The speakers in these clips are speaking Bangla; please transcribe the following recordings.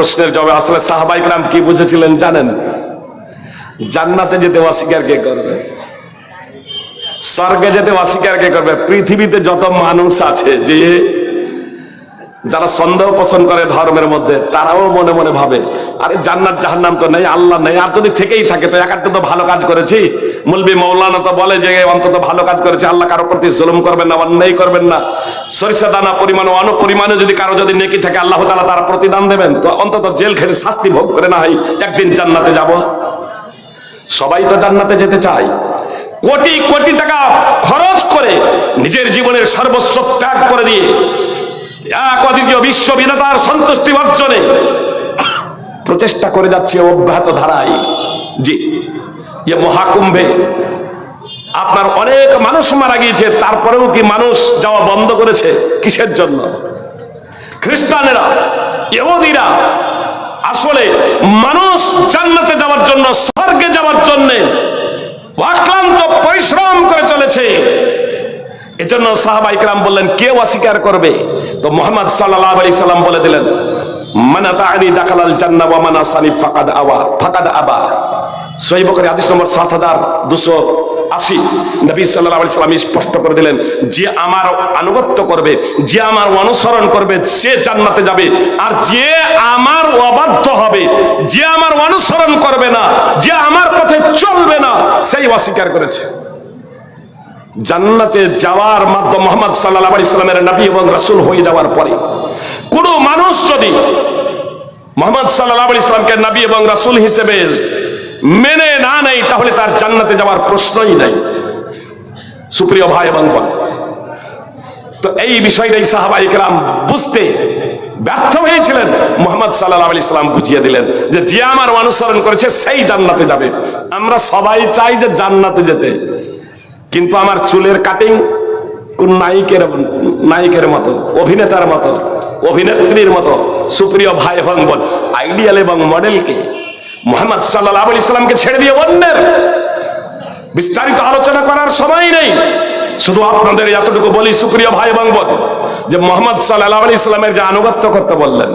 প্রশ্নের জবাব আসলে সাহাবাইকরাম কি বুঝেছিলেন জানেন? জান্নাতে যেতে অস্বীকার কে করবে? স্বর্গে যেতে অস্বীকার কে করবে? পৃথিবীতে যত মানুষ আছে, যে যারা সন্দেহ পোষণ করে ধর্মের মধ্যে, তারাও মনে মনে ভাবে, আরে জান্নাত জাহান্নাম তো নেই, আল্লাহ নেই, আর যদি থেকেই থাকে, তো এক একটা তো ভালো কাজ করেছি। মুলবি মৌলানা তো বলে যে অন্তত ভালো কাজ করেছে, আল্লাহ কারও প্রতি জুলুম করবেন না, অন্যায় করবেন না। সরিষা দানা পরিমাণ ও অনুপরিমাণে যদি কারও যদি নেকি থাকে, আল্লাহ তালা তারা প্রতিদান দেবেন। তো অন্তত জেল খেটে শাস্তি ভোগ করে না হয়, একদিন জান্নাতে যাব। সবাই তো জান্নাতে যেতে চায়। কোটি কোটি টাকা খরচ করে নিজের জীবনের সর্বস্ব ত্যাগ করে দিয়ে এক অদ্বিতীয় বিশ্ববিধাতার সন্তুষ্টি অর্জনে প্রচেষ্টা করে যাচ্ছে অব্যাহত ধারায়। জি। ইয়ে মহাকুম্ভে। আপনার অনেক মানুষ মারা গিয়েছে, তারপরেও কি মানুষ যাওয়া বন্ধ করেছে? কিসের জন্য? খ্রিস্টানেরা, ইহুদিরা, আসলে মানুষ জান্নাতে যাওয়ার জন্য, স্বর্গে যাওয়ার জন্য অক্লান্ত পরিশ্রম করে চলেছে। এজন্য সাহাবা ইকরাম বললেন কেউ অস্বীকার করবে? তো মোহাম্মদ সাল্লাল্লাহু আলাইহি সাল্লাম বলে দিলেন মানা তাআনি দাখালাল জান্নাহ ওয়া মানা সানি ফাকাদ আওয়া, ফাকাদ আবা। সহিহ বুখারী হাদিস নম্বর 7280 নবী সাল্লাল্লাহু আলাইহি সাল্লাম স্পষ্ট করে দিলেন, যে আমার আনুগত্য করবে, যে আমার অনুসরণ করবে, সে জান্নাতে যাবে। আর যে আমার অবাধ্য হবে, যে আমার অনুসরণ করবে না, যে আমার পথে চলবে না, সেই অস্বীকার করেছে। জান্নাতে যাওয়ার মাধ্যম মোহাম্মদ সাল্লাহ ইসলামের নবী এবং রাসুল হয়ে যাওয়ার পরে, কোনো মানুষ যদি মোহাম্মদ সাল্লাহ ইসলামকে নবী এবং রাসুল হিসেবে মেনে না নেই, তাহলে তার জান্নাতে যাওয়ার প্রশ্নই নাই। সুপ্রিয় ভাই এবং বোন, তো এই বিষয়টাই সাহাবা ইকরাম বুঝতে ব্যর্থ হয়েছিলেন। মোহাম্মদ সাল্লাহ আলি ইসলাম বুঝিয়ে দিলেন যে যে আমার অনুসরণ করেছে, সেই জান্নাতে যাবে। আমরা সবাই চাই যে জান্নাতে যেতে। কিন্তু আমার চুলের কাটিং কোন নায়িকের নায়িকের মতো, অভিনেতার মতো, অভিনেত্রীর মতো, সুপ্রিয় ভাই এবং বোন আইডিয়াল এবং মডেলকে মোহাম্মদ সাল্লাহ আলি ইসলামকে ছেড়ে দিয়ে অন্যের বিস্তারিত আলোচনা করার সময় নেই। শুধু আপনাদের এতটুকু বলি, সুপ্রিয় ভাই এবং বোন, যে মোহাম্মদ সাল্লাহ আলি ইসলামের যে আনুগত্য করতে বললেন,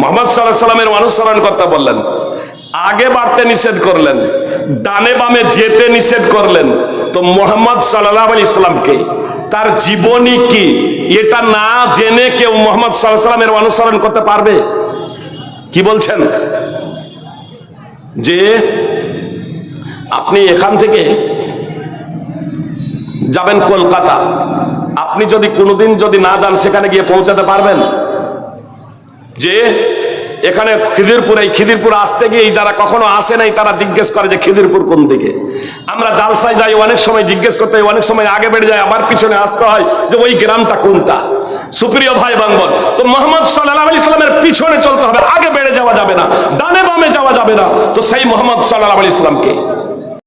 মোহাম্মদ সাল্লাহ সাল্লামের অনুসরণ করতে বললেন, আগে বাড়তে নিষেধ করলেন, ডানে বামে যেতে নিষেধ করলেন, তো মোহাম্মদ সাল্লাহ আলি ইসলামকে তার জীবনী কি? এটা না জেনে কেউ মোহাম্মদ সাল্লাহ সাল্লামের অনুসরণ করতে পারবে? কি বলছেন? যে আপনি এখান থেকে যাবেন কলকাতা। আপনি যদি কোনোদিন যদি না যান, সেখানে গিয়ে পৌঁছাতে পারবেন? যে এখানে খিদিরপুর, এই খিদিরপুর আসতে গিয়ে যারা কখনো আসে নাই, তারা জিজ্ঞেস করে যে খিদিরপুর কোন দিকে? আমরা জালসায় যাই, অনেক সময় জিজ্ঞেস করতে হয়, অনেক সময় আগে বেড়ে যায়, আবার পিছনে আসতে হয় যে ওই গ্রামটা কোনটা? সুপ্রিয় ভাই বাঙ্গন তো মোহাম্মদ সাল্লাহ ইসলামের পিছনে চলতে হবে, আগে বেড়ে যাওয়া যাবে না, ডানে বামে যাওয়া যাবে না, তো সেই মোহাম্মদ সাল্লাহ ইসলামকে